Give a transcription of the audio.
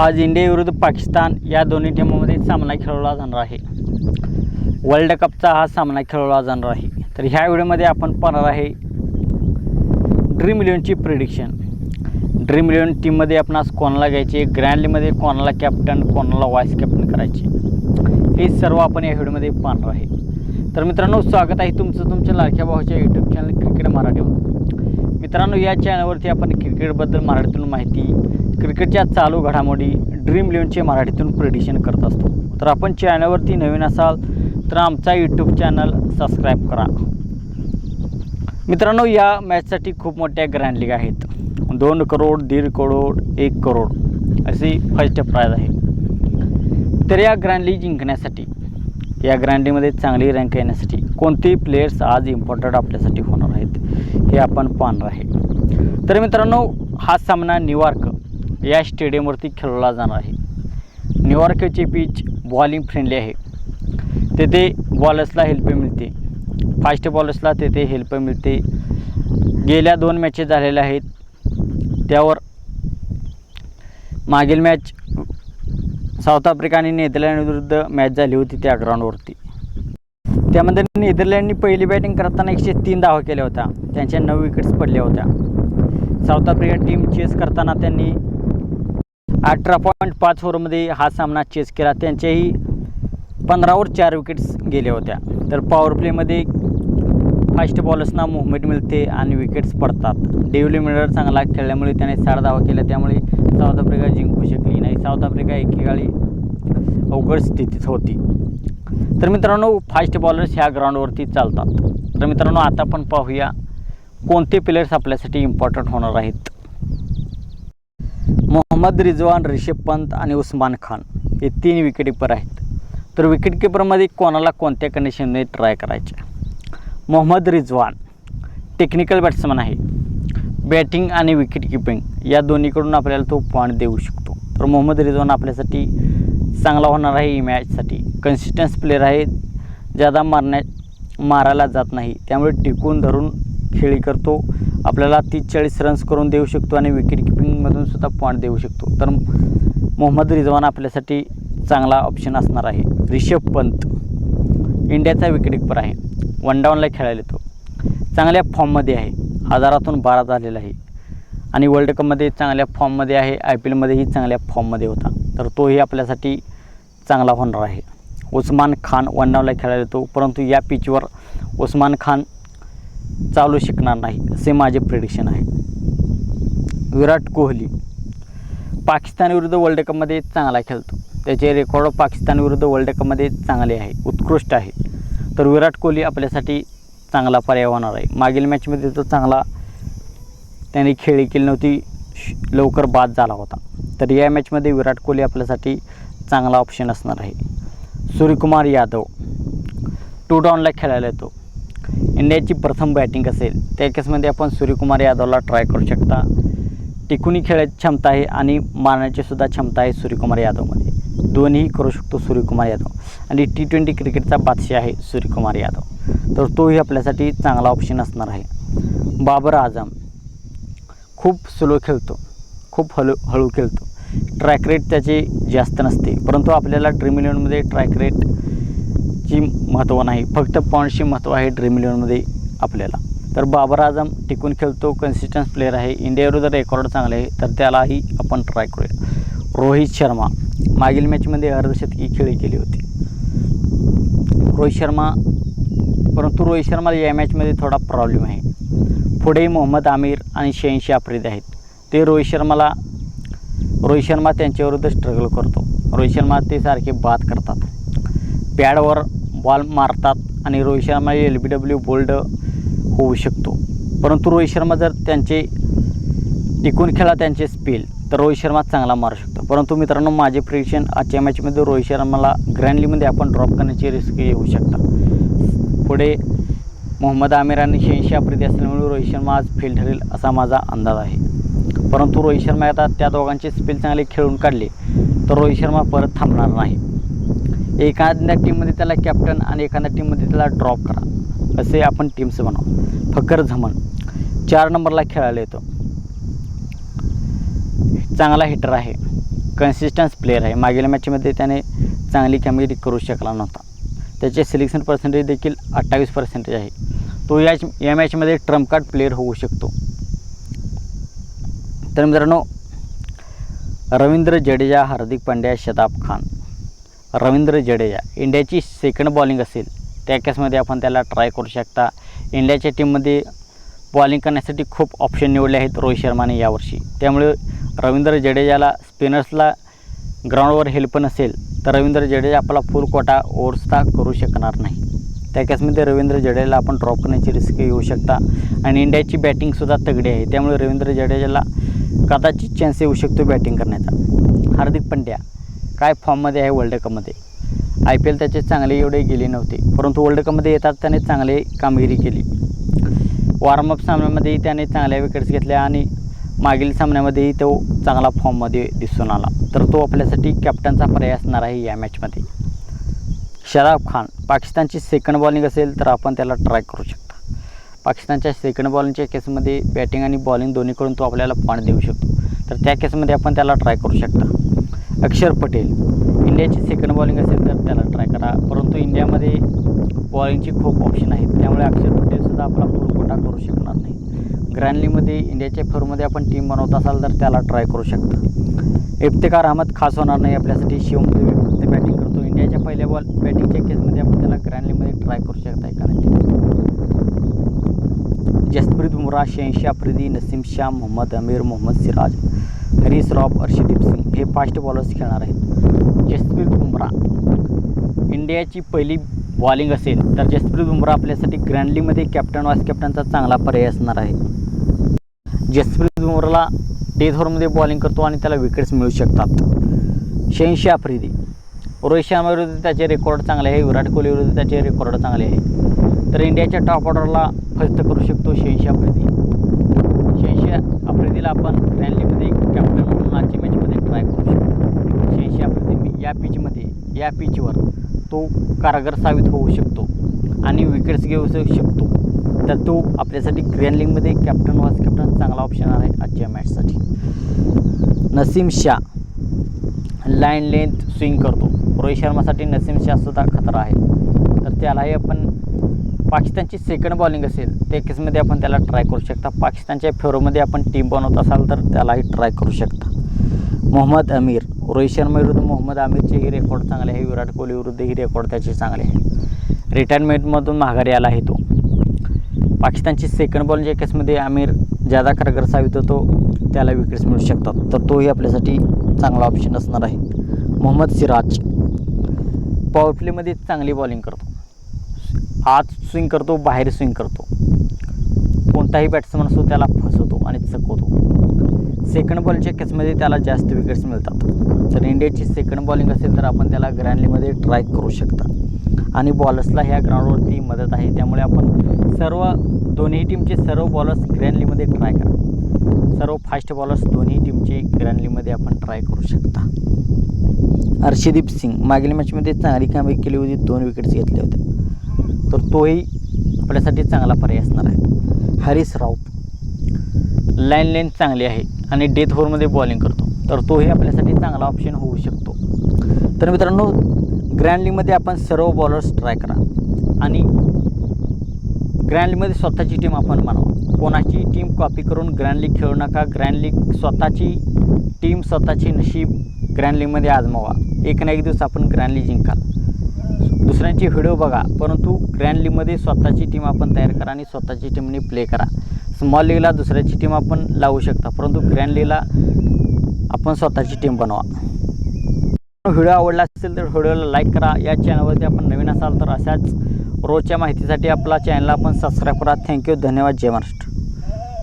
आज इंडिया विरुद्ध पाकिस्तान या दोन्ही टीमामध्ये सामना खेळवला जाणार आहे. वर्ल्ड कपचा हा सामना खेळवला जाणार आहे. तर ह्या व्हिडिओमध्ये आपण पाहणार आहे ड्रीम इलेवनची प्रिडिक्शन ड्रीम इलेवन टीममध्ये आपणास कोणाला घ्यायचे? ग्रँडलीमध्ये कोणाला कॅप्टन कोणाला व्हाईस कॅप्टन करायचे? हे सर्व आपण या व्हिडिओमध्ये पाहणार आहे. तर मित्रांनो स्वागत आहे तुमचं तुमच्या लाडक्या भावाच्या यूट्यूब चॅनल क्रिकेट मराठीवर. मित्रांनो या चॅनलवरती आपण क्रिकेटबद्दल मराठीतून माहिती क्रिकेटच्या चालू घडामोडी ड्रीम इलेव्हनचे मराठीतून प्रेडिशन करत असतो. तर आपण चॅनलवरती नवीन असाल तर आमचा यूट्यूब चॅनल सबस्क्राईब करा. मित्रांनो या मॅचसाठी खूप मोठ्या ग्रँड लीग आहेत. दोन करोड दीड करोड एक करोड अशी फर्स्ट प्राईज आहे. तर या ग्रँड लीग जिंकण्यासाठी या ग्रँडीमध्ये चांगली रँक येण्यासाठी कोणते प्लेयर्स आज इम्पॉर्टंट आपल्यासाठी होणार आहेत हे आपण पाहणार आहे. तर मित्रांनो हा सामना न्यूयॉर्क या स्टेडियमवरती खेळवला जाणार आहे. न्यूयॉर्कची पिच बॉलिंग फ्रेंडली आहे. तेथे बॉलर्सला हेल्प मिळते. फास्ट बॉलर्सला तेथे हेल्प मिळते. गेल्या दोन मॅचेस झालेल्या आहेत. त्यावर मागील मॅच साऊथ आफ्रिका आणि नेदरलँड विरुद्ध मॅच झाली होती त्या ग्राउंडवरती त्यामध्ये नेदरलँडनी पहिली बॅटिंग करताना एकशे तीन धावा केल्या होत्या. त्यांच्या नऊ विकेट्स पडल्या होत्या. साऊथ आफ्रिका टीम चेस करताना त्यांनी अठरा पॉईंट पाच ओव्हरमध्ये हा सामना चेस केला. त्यांच्याही पंधरावर चार विकेट्स गेल्या होत्या. तर पॉवर प्लेमध्ये फास्ट बॉलर्सना मुवमेंट मिळते आणि विकेट्स पडतात. डेव्हिली मिलर चांगला खेळल्यामुळे त्याने साठ धावा केल्या. त्यामुळे साऊथ आफ्रिका जिंकू शकली नाही. साऊथ आफ्रिका एकेकाळी अवघड स्थितीत होती. तर मित्रांनो फास्ट बॉलर्स ह्या ग्राउंडवरती चालतात. तर मित्रांनो आता आपण पाहूया कोणते प्लेयर्स आपल्यासाठी इम्पॉर्टंट होणार आहेत. मोहम्मद रिजवान रिषभ पंत आणि उस्मान खान हे तीन विकेटकीपर आहेत. तर विकेटकीपरमध्ये कोणाला कोणत्या कंडिशनने ट्राय करायचे? मोहम्मद रिजवान टेक्निकल बॅट्समन आहे. बॅटिंग आणि विकेट किपिंग या दोन्हीकडून आपल्याला तो पॉईंट देऊ शकतो. तर मोहम्मद रिजवान आपल्यासाठी चांगला होणार आहे ही मॅचसाठी कन्सिस्टन्स प्लेअर आहे. ज्यादा मारण्या मारायला जात नाही. त्यामुळे टिकून धरून खेळी करतो. आपल्याला तीस चाळीस रन्स करून देऊ शकतो आणि विकेट किपिंगमधून सुद्धा पॉईंट देऊ शकतो. तर मोहम्मद रिजवान आपल्यासाठी चांगला ऑप्शन असणार आहे. रिषभ पंत इंडियाचा विकेट किपर आहे. वन डाऊनला खेळायला येतो. चांगल्या फॉर्ममध्ये आहे. आजारातून बारा झालेला आहे. आणि वर्ल्ड कपमध्ये चांगल्या फॉर्ममध्ये आहे. आय पी एलमध्येही चांगल्या फॉर्ममध्ये होता. तर तोही आपल्यासाठी चांगला होणार आहे. उस्मान खान वन डाऊनला खेळायला येतो. परंतु या पिचवर उस्मान खान चालू शकणार नाही असे माझे प्रिडिक्शन आहे. विराट कोहली पाकिस्तानविरुद्ध वर्ल्ड कपमध्ये चांगला खेळतो. त्याचे रेकॉर्ड पाकिस्तानविरुद्ध वर्ल्ड कपमध्ये चांगले आहे. उत्कृष्ट आहे. तर विराट कोहली आपल्यासाठी चांगला पर्याय होणार आहे. मागील मॅचमध्ये तो चांगला त्याने खेळी केली नव्हती. श- लवकर बाद झाला होता. तर या मॅचमध्ये विराट कोहली आपल्यासाठी चांगला ऑप्शन असणार आहे. सूर्यकुमार यादव टू डाऊनला खेळायला येतो. इंडियाची प्रथम बॅटिंग असेल. त्या केसमध्ये आपण सूर्यकुमार यादवला ट्राय करू शकता. टिकूनही खेळायची क्षमता आहे आणि मारण्याची सुद्धा क्षमता आहे सूर्यकुमार यादवमध्ये. दोन्ही करू शकतो सूर्यकुमार यादव. आणि टी ट्वेंटी क्रिकेटचा बादशाह आहे सूर्यकुमार यादव. तर तोही आपल्यासाठी चांगला ऑप्शन असणार आहे. बाबर आझम खूप स्लो खेळतो. खूप हळू हळू खेळतो. ट्रॅक रेट त्याची जास्त नसते. परंतु आपल्याला ड्रीम इलेवनमध्ये ट्रॅक रेटची महत्त्व नाही. फक्त पॉईंटची महत्त्व आहे ड्रीम इलेवनमध्ये आपल्याला. तर बाबर आझम टिकून खेळतो. कन्सिस्टन्स प्लेअर आहे. इंडियाविरुद्ध रेकॉर्ड चांगले आहे. तर त्यालाही आपण ट्राय करूया. रोहित शर्मा. मागील मॅचमध्ये अर्धशतकी खेळी केली होती. रोहित शर्मा परंतु रोहित शर्मा या मॅचमध्ये थोडा प्रॉब्लेम आहे. पुढे मोहम्मद आमिर आणि शहाऐंशी आफ्रिदी आहेत. ते रोहित शर्माला रोहित शर्मा त्यांच्याविरुद्ध स्ट्रगल करतो. रोहित शर्मा ते सारखे बाद करतात. पॅडवर बॉल मारतात आणि Rohit Sharma L B W bowled होऊ शकतो. परंतु रोहित शर्मा जर त्यांचे टिकून खेळा त्यांचे स्पेल तर रोहित शर्मा चांगला मारू शकतो. परंतु मित्रांनो माझे प्रिडिक्शन आजच्या मॅचमध्ये रोहित शर्माला ग्रँडलीमध्ये आपण ड्रॉप करण्याची रिस्क येऊ शकता. पुढे मोहम्मद आमिर आणि शहाऐंशी आफ्रिदी असल्यामुळे रोहित शर्मा आज फेल ठरेल असा माझा अंदाज आहे. परंतु रोहित शर्मा आता त्या दोघांचे स्पेल चांगले खेळून काढले तर रोहित शर्मा परत थांबणार नाही. एखाद्या टीममध्ये त्याला कॅप्टन आणि एखाद्या टीममध्ये त्याला ड्रॉप करा असे आपण टीम्स बनवू फकर झमन चार नंबरला खेळायला येतो. चांगला हिटर आहे. कन्सिस्टन्स प्लेअर आहे. मागील मॅचमध्ये त्याने चांगली कामगिरी करू शकला नव्हता. त्याचे सिलेक्शन पर्सेंटेज देखील अठ्ठावीस पर्सेंटेज आहे. तो या या मॅचमध्ये ट्रम्प कार्ड प्लेअर होऊ शकतो. तर मित्रांनो रवींद्र जडेजा हार्दिक पांड्या शताब खान. रवींद्र जडेजा इंडियाची सेकंड बॉलिंग असेल त्या केसमध्ये आपण त्याला ट्राय करू शकता. इंडियाच्या टीममध्ये बॉलिंग करण्यासाठी खूप ऑप्शन निवडले आहेत रोहित शर्माने यावर्षी. त्यामुळे रवींद्र जडेजाला स्पिनर्सला ग्राउंडवर हेल्प नसेल तर रवींद्र जडेजा आपला फुल कोटा ओव्हर्सचा करू शकणार नाही. त्या केसमध्ये रवींद्र जडेजाला आपण ड्रॉप करण्याची रिस्क येऊ शकता. आणि इंडियाची बॅटिंगसुद्धा तगडी आहे. त्यामुळे रवींद्र जडेजाला कदाचित चान्स येऊ शकतो बॅटिंग करण्याचा. हार्दिक पंड्या काय फॉर्ममध्ये आहे वर्ल्ड कपमध्ये आय पी एल त्याचे चांगले एवढे गेले नव्हते. परंतु वर्ल्ड कपमध्ये येतात त्याने चांगले कामगिरी केली. वॉर्मअप सामन्यामध्येही त्याने चांगल्या विकेट्स घेतल्या आणि मागील सामन्यामध्येही तो चांगला फॉर्ममध्ये दिसून आला. तर तो आपल्यासाठी कॅप्टनचा पर्याय असणार आहे या मॅचमध्ये शराब खान पाकिस्तानची सेकंड बॉलिंग असेल तर आपण त्याला ट्राय करू शकता. पाकिस्तानच्या सेकंड बॉलिंगच्या केसमध्ये बॅटिंग आणि बॉलिंग दोन्हीकडून तो आपल्याला पॉईंट देऊ शकतो. तर त्या केसमध्ये आपण त्याला ट्राय करू शकता. अक्षर पटेल इंडियाची सेकंड बॉलिंग असेल तर त्याला ट्राय करा. परंतु इंडियामध्ये बॉलिंगची खूप ऑप्शन आहेत. त्यामुळे अक्षर पटेलसुद्धा आपला फुल कोटा करू शकणार नाही. ग्रँडलीमध्ये इंडियाच्या फेरमध्ये आपण टीम बनवत असाल तर त्याला ट्राय करू शकता. इफ्तिकार अहमद खास होणार नाही आपल्यासाठी. शिवमदेवी फक्त बॅटिंग करतो. इंडियाच्या पहिल्या बॉल बॅटिंगच्या केसमध्ये आपण त्याला ग्रँडलीमध्ये ट्राय करू शकता एखाद्या जसप्रीत बुमराह शहनशी आफ्रिदी नसीम शाह मोहम्मद अमीर मोहम्मद सिराज हरीश रॉब अर्षदीप सिंग हे फास्ट बॉलर्स खेळणार आहेत. जसप्रीत बुमराह. इंडियाची पहिली बॉलिंग असेल तर जसप्रीत बुमराह आपल्यासाठी ग्रँडलीमध्ये कॅप्टन वाईस कॅप्टनचा चांगला पर्याय असणार आहे. जसप्रीत बुमराला डेथ ओव्हरमध्ये बॉलिंग करतो आणि त्याला विकेट्स मिळू शकतात. शहाऐंशी आफ्रिदी. रोहित शर्माविरुद्ध त्याचे रेकॉर्ड चांगले आहे विराट कोहलीविरुद्ध त्याचे रेकॉर्ड चांगले आहे. तर इंडियाच्या टॉप ऑर्डरला फस्त करू शकतो शहाऐंशी आफ्रिदी. शहाऐंशी आफ्रिदीला आपण ग्रँडलीमध्ये कॅप्टन म्हणून आजच्या मॅचमध्ये ट्राय करू शकतो. शहाऐंशी आफ्रिदी मी या पिचमध्ये या पिचवर तो कारगर साबित होऊ शकतो आणि विकेट्स घेऊ शकतो. तर तो आपल्यासाठी ग्रँडलिंगमध्ये कॅप्टन वास कॅप्टन चांगला ऑप्शन आहे आजच्या मॅचसाठी Naseem Shah line length swing करतो. रोहित शर्मासाठी नसीम शाहसुद्धा खतरा आहे. तर त्यालाही आपण पाकिस्तानची सेकंड बॉलिंग असेल त्या केसमध्ये आपण त्याला ट्राय करू शकता. पाकिस्तानच्या फेरोमध्ये आपण टीम बनवत असाल तर त्यालाही ट्राय करू शकता. मोहम्मद अमीर रोहित शर्मा विरुद्ध मोहम्मद आमिरचेही रेकॉर्ड चांगले आहे. विराट कोहली विरुद्धही रेकॉर्ड त्याचे चांगले आहे. रिटायरमेंटमधून माघारी आला आहे तो. पाकिस्तानची सेकंड बॉलिंगच्या केसमध्ये आमिर जादा कारगर साबित होतो त्याला विकेट्स मिळू शकतात. तर तोही आपल्यासाठी चांगला ऑप्शन असणार आहे. मोहम्मद सिराज. पॉवर प्लेमध्ये चांगली बॉलिंग करतो. आत स्विंग करतो बाहेर स्विंग करतो. कोणताही बॅट्समन असतो त्याला फसवतो आणि चकवतो. सेकंड बॉलच्या केसमध्ये त्याला जास्त विकेट्स मिळतात. तर इंडियाची सेकंड बॉलिंग असेल तर आपण त्याला ग्रँडलीमध्ये ट्राय करू शकता. आणि बॉलर्सला ह्या ग्राउंडवरती मदत आहे. त्यामुळे आपण सर्व दोन्ही टीमचे सर्व बॉलर्स ग्रँडलीमध्ये ट्राय करा. सर्व फास्ट बॉलर्स दोन्ही टीमचे ग्रँडलीमध्ये आपण ट्राय करू शकता. हर्षदीप सिंग मागील मॅचमध्ये चांगली कामगिरी केली होती. दोन विकेट्स घेतल्या होत्या तर तोही आपल्यासाठी चांगला पर्याय असणार आहे. हरीश राऊत. लाईन लेंथ चांगली आहे आणि डेथ ओव्हरमध्ये बॉलिंग करतो. तर तोही आपल्यासाठी चांगला ऑप्शन होऊ शकतो. तर मित्रांनो ग्रँड लीगमध्ये आपण सर्व बॉलर्स ट्राय करा. आणि ग्रँड लीगमध्ये स्वतःची टीम आपण बनवा. कोणाची टीम कॉपी करून ग्रँड लीग खेळू नका. ग्रँड लीग स्वतःची टीम स्वतःची नशीब ग्रँड लीगमध्ये आजमावा. एक ना एक दिवस आपण ग्रँड लीग जिंकाल. दुसऱ्यांचे व्हिडिओ बघा. परंतु ग्रँड लीगमध्ये स्वतःची टीम आपण तयार करा आणि स्वतःची टीमने प्ले करा. स्मॉल लीगला दुसऱ्याची टीम आपण लावू शकता. परंतु ग्रँड लीगला आपण स्वतःची टीम बनवा. व्हिडिओ आवडला असेल तर व्हिडिओला लाईक करा. या चॅनलवरती आपण नवीन असाल तर अशाच रोजच्या माहितीसाठी आपला चॅनलला आपण सबस्क्राईब करा. थँक्यू धन्यवाद. जय महाराष्ट्र.